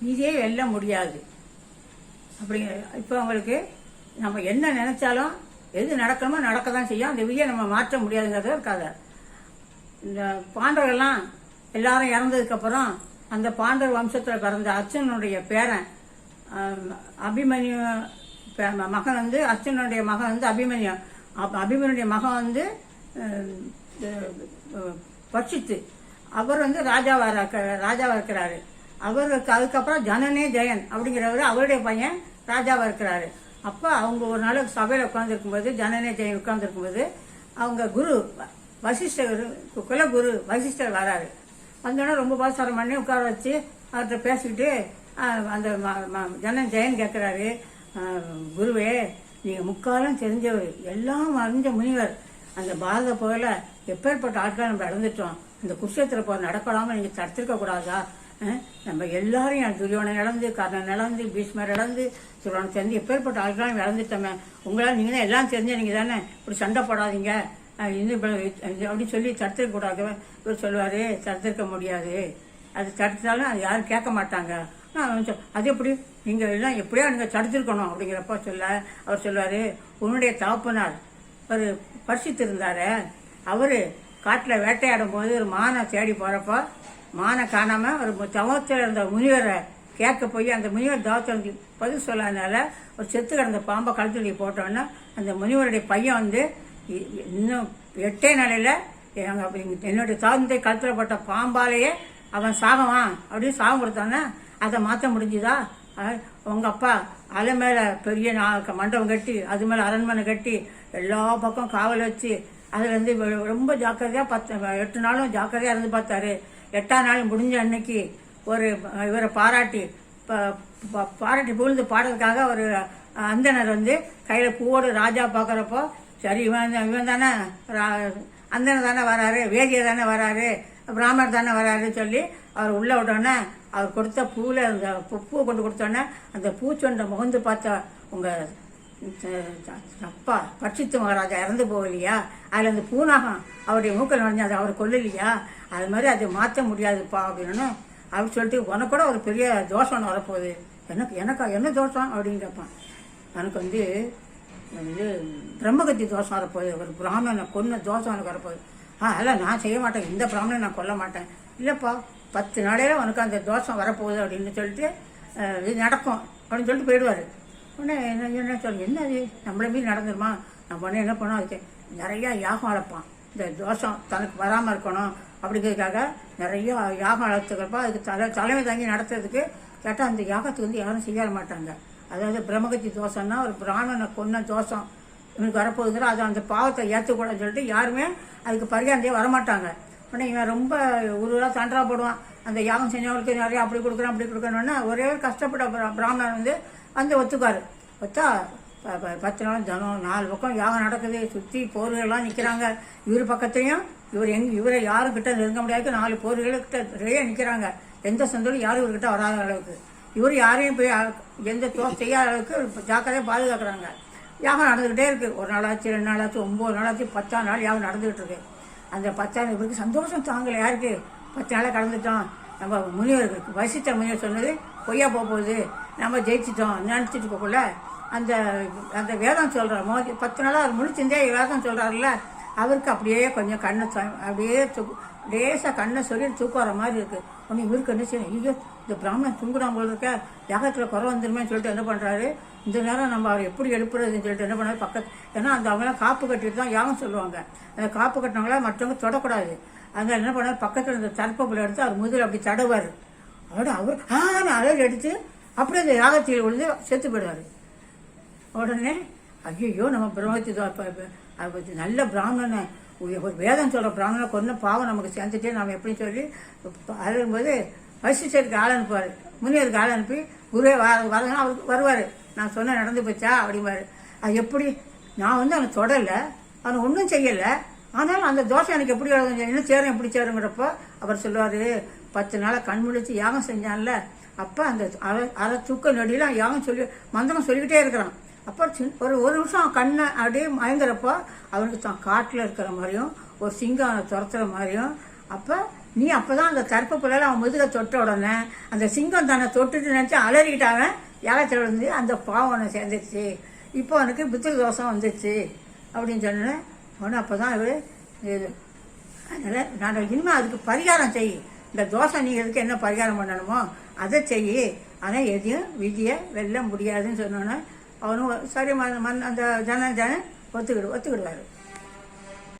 நீதே வெல்ல முடியாது. அப்படிங்கிற இப்போ அவங்களுக்கு நம்ம என்ன நினைச்சாலும் எது நடக்கணுமோ நடக்க தான் செய்யும். அந்த விதியை நம்ம மாற்ற முடியாதுங்கிறது ஒரு கதை. இந்த பாண்டவர்கள்லாம் எல்லாரும் இறந்ததுக்கப்புறம் அந்த பாண்டவர் வம்சத்தில் பிறந்த அர்ஜுனனுடைய பேரன் அபிமன்யு பே- மகன் வந்து அர்ஜுனனுடைய மகன் வந்து அபிமன்யு. அபிமனுடைய மகன் வந்து பட்சித்து அவர் வந்து ராஜாவாக ராஜாவாக இருக்கிறாரு. அவருக்கு அதுக்கப்புறம் ஜனனே ஜெயன் அப்படிங்கிறவர் அவருடைய பையன் ராஜாவா இருக்கிறாரு. அப்போ அவங்க ஒரு நாள் உட்காந்துருக்கும் போது ஜனனே ஜெயன் உட்கார்ந்துருக்கும்போது அவங்க குரு வசிஷ்டர் குலகுரு வசிஷ்டர் வராரு. வந்தோடனே ரொம்ப பாசாரம் பண்ணி உட்கார வச்சு அவர்கிட்ட பேசிக்கிட்டு அந்த ம- ஜனன் ஜெயன் கேட்குறாரு குருவே நீங்கள் முக்காலம் தெரிஞ்சவர் எல்லாம் அறிஞ்ச முனிவர். அந்த பாரத புகழ எப்பேற்பட்ட ஆட்களை நம்ம இழந்துட்டோம். இந்த குருஷேத்திர போர் நடக்கலாமல் நீங்கள் தடுத்திருக்க கூடாதா? நம்ம எல்லாரையும் துரியோனை இழந்து கர்ணன் இழந்து பீஷ்மர் இழந்து துரோனை தெரிஞ்சு எப்பேற்பட்ட ஆட்களாம் இழந்துட்டோமே உங்களால் நீங்கள் தான் எல்லாம் தெரிஞ்ச நீங்கள் தானே இப்படி சண்டை போடாதீங்க. இன்னும் இப்ப சொல்லி தடுத்துருக்கூடாது இவர் சொல்லுவார் தடுத்திருக்க முடியாது. அது தடுத்தாலும் அது யாரும் கேட்க மாட்டாங்க. அது எப்படி? நீங்கள் எல்லாம் எப்படியா நீங்கள் தடுத்திருக்கணும் அப்படிங்கிறப்ப சொல்ல அவர் சொல்லுவார் உன்னுடைய தகப்பனார் ஒரு பரிசித்திருந்தார். அவர் காட்டில் வேட்டையாடும் போது ஒரு மானை தேடி போகிறப்ப மானை காணாமல் ஒரு தவத்தில் இருந்த முனிவரை கேட்க போய் அந்த முனிவர் தவத்தை பதில் சொல்லாதனால ஒரு செத்து கிடந்த பாம்பை கழுத்துலி போட்டோன்னா அந்த முனிவருடைய பையன் வந்து இ- இன்னும் எட்டே நிலையில் எங்கள் என்னுடைய தகுந்த கழுத்தில் போட்ட பாம்பாலேயே அவன் சாகவான் அப்படின்னு சாகம் கொடுத்தானே அதை மாற்ற முடிஞ்சுதா? உங்கள் அப்பா அலை மேலே பெரிய நா- மண்டபம் கட்டி அது மேலே அரண்மனை கட்டி எல்லா பக்கம் காவல் வச்சு அதில் இருந்து ரொம்ப ஜாக்கிரதையாக பத்து எட்டு நாளும் ஜாக்கிரதையாக இருந்து பார்த்தாரு. எட்டாம் நாள் முடிஞ்ச அன்னைக்கு ஒரு இவரை பாராட்டி ப- ப- பாராட்டி புகழ்ந்து பாடுறதுக்காக ஒரு அந்தனர் வந்து கையில் பூவோடு ராஜா பார்க்குறப்போ சரி இவன் இவன் தானே அந்தனர் தானே வராரு வேதியர் தானே வராரு பிராமணர் தானே வராருன்னு சொல்லி அவர் உள்ளே விட்டோன்னே அவர் கொடுத்த பூவில் அந்த பூ- பூவை கொண்டு கொடுத்தோன்னே அந்த பூச்சொண்டை முகந்து பார்த்த உங்கள் அப்பா பட்சித்து மகாராஜா இறந்து போகலையா? அதில் அந்த பூனாகம் அவருடைய மூக்கில் நுழைஞ்சு அதை அவர் கொல்லலையா? அது மாதிரி அதை மாற்ற முடியாதுப்பா அப்படின்னு அவர் சொல்லிட்டு உனக்கு கூட ஒரு பெரிய தோஷம் வரப்போகுது. எனக்கு எனக்கா என்ன தோஷம் அப்படின்னு கேட்பான் எனக்கு வந்து இது பிரம்மகத்தி தோஷம் வரப்போகுது. ஒரு பிராமணனை கொன்ன தோஷம் எனக்கு வரப்போகுது. ஆ அதெல்லாம் நான் செய்ய மாட்டேன். இந்த பிராமணனை நான் கொல்ல மாட்டேன். இல்லைப்பா பத்து நாளையில் உனக்கு அந்த தோஷம் வரப்போகுது அப்படின்னு சொல்லிட்டு இது நடக்கும் அப்படின்னு சொல்லிட்டு போயிடுவார். உடனே என்ன என்ன சொல்லி என்ன அது நம்மள மீறி நடந்துருமா? நம்ம உடனே என்ன பண்ணோம்? அதுக்கு நிறையா யாகம் அளப்பான் இந்த தோஷம் தனக்கு வராமல் இருக்கணும் அப்படிங்கிறதுக்காக நிறைய யாகம் வளர்த்துக்கிறப்ப அதுக்கு தலை தலைமை தாங்கி நடத்துறதுக்கு கேட்டால் அந்த யாகத்துக்கு வந்து யாரும் செய்ய மாட்டாங்க. அதாவது பிரம்மகத்தி தோஷம்னா ஒரு பிராணனை கொன்ன தோஷம் இவனுக்கு வரப்போகுதுங்கிற அது அந்த பாவத்தை ஏற்றுக்கூடாதுன்னு சொல்லிட்டு யாருமே அதுக்கு பரிகாரத்தையே வரமாட்டாங்க. உடனே இவன் ரொம்ப உருவாக தண்டரா போடுவான். அந்த யாகம் செஞ்சவங்களுக்கு நிறையா அப்படி கொடுக்குறேன் அப்படி கொடுக்கணும்னா ஒரே ஒரு கஷ்டப்பட்ட பிராமணன் வந்து அந்த ஒத்துக்காரு ஒத்தா ப- பத்து நாள் தினம் நாலு பக்கம் யாகம் நடக்குது சுற்றி போர்கள்லாம் நிற்கிறாங்க இவர் பக்கத்துலையும் இவர் எங் இவரை யாரும் கிட்ட நெருங்க முடியாது நாலு போர்கள்கிட்ட நிறைய நிற்கிறாங்க எந்த சந்தோஷம் யாரும் இவர்கிட்ட வராத அளவுக்கு. இவர் யாரையும் போய் எந்த தோசை செய்யாத அளவுக்கு ஜாக்கிரதையாக பாதுகாக்கிறாங்க. யாகம் நடந்துக்கிட்டே இருக்குது ஒரு நாளாச்சு ரெண்டு நாளாச்சு ஒம்பது நாளாச்சு பத்தாம் நாள் யாகம் நடந்துக்கிட்டு இருக்கு. அந்த பத்தாம் இவருக்கு சந்தோஷம் தாங்கலை. யாருக்கு? பத்து நாளாக கடந்துட்டோம். நம்ம முனிவருக்கு. வசித்த முனிவர் சொன்னது பொய்யா போக போகுது நம்ம ஜெயிச்சிட்டோம் நினச்சிட்டு போகல அந்த அந்த வேதம் சொல்கிற மோதி பத்து நாளாக அவர் முழிச்சிருந்தே வேதம் சொல்கிறாருல்ல அவருக்கு அப்படியே கொஞ்சம் கண்ணை ச- அப்படியே தூக்கு- லேசா கண்ணை சொல்லி தூக்கு வர மாதிரி இருக்கு. உடனே இவருக்கு என்ன செய்யணும்? ஐயோ இந்த பிராமணன் தூங்குறான் போல இருக்க யாகத்தில் குறை வந்துருமே சொல்லிட்டு என்ன பண்ணுறாரு இந்த நேரம் நம்ம அவர் எப்படி எழுப்புறதுன்னு சொல்லிட்டு என்ன பண்ணாரு பக்கத்து ஏன்னா அந்த அவங்களாம் காப்பு கட்டிட்டு தான் யாகம் சொல்லுவாங்க. அந்த காப்பு கட்டினவங்கள மற்றவங்க தொடக்கூடாது. அதனால் என்ன பண்ணாரு பக்கத்தில் இருந்த தர்ப்பப்புல எடுத்து அவர் முதல் அப்படி தடவார். அவரோட அவர் ஆன அழகு எடுத்து அப்படியே அந்த யாகத்தில் விழுந்து செத்து போயிடுவாரு. உடனே ஐயோ நம்ம பிரம்மத்தி நல்ல பிராமணனை வேதம் சொல்கிற பிராமணனை கொன்ன பாவம் நமக்கு சேர்ந்துட்டே நாம் எப்படி சொல்லி அழுகும்போது வசிஷ்டருக்கு ஆள் அனுப்புவார். முனிவருக்கு ஆள் அனுப்பி குருவே வர வரதுனா அவருக்கு வருவார். நான் சொன்ன நடந்து போச்சா? அப்படிம்பாரு. அது எப்படி? நான் வந்து அவனை தொடலை. அவனை ஒன்றும் செய்யலை. ஆனாலும் அந்த தோசை எனக்கு எப்படி வருது, என்ன சேரும் எப்படி சேருங்கிறப்போ அவர் சொல்லுவார் பத்து நாளை கண் முடிச்சு யாகம் செஞ்சான்ல அப்போ அந்த அரை அரை தூக்க நொடியெலாம் யாகம் சொல்லி மந்திரம் சொல்லிக்கிட்டே இருக்கிறான். அப்போ சின் ஒரு ஒரு நிமிஷம் அவன் கண்ணை அப்படியே மயங்குறப்போ அவனுக்கு தான் காட்டில் இருக்கிற மாதிரியும் ஒரு சிங்கம் துரத்துற மாதிரியும் அப்போ நீ அப்போ தான் அந்த கருப்பு பிள்ளைல அவன் முதுக தொட்ட உடனே அந்த சிங்கம் தன்னை தொட்டுட்டு நினச்சி அலறிக்கிட்டாவன் யாகத்தில் விழுந்து அந்த பாவம் அவனை சேர்ந்துருச்சு. இப்போ அவனுக்கு பித்திரு தோஷம் வந்துருச்சு. அப்படின்னு சொன்னேன் அவனு அப்போ தான் அது இது அதனால் நான் இனிமேல் அதுக்கு பரிகாரம் செய். இந்த தோசை நீங்கிறதுக்கு என்ன பரிகாரம் பண்ணணுமோ அதை செய். ஆனால் எதையும் விதியை வெல்ல முடியாதுன்னு சொன்னோன்னே அவனும் சரி மன் மன் அந்த ஜன ஜன ஒத்துக்கிடு ஒத்துக்கிடுவார்.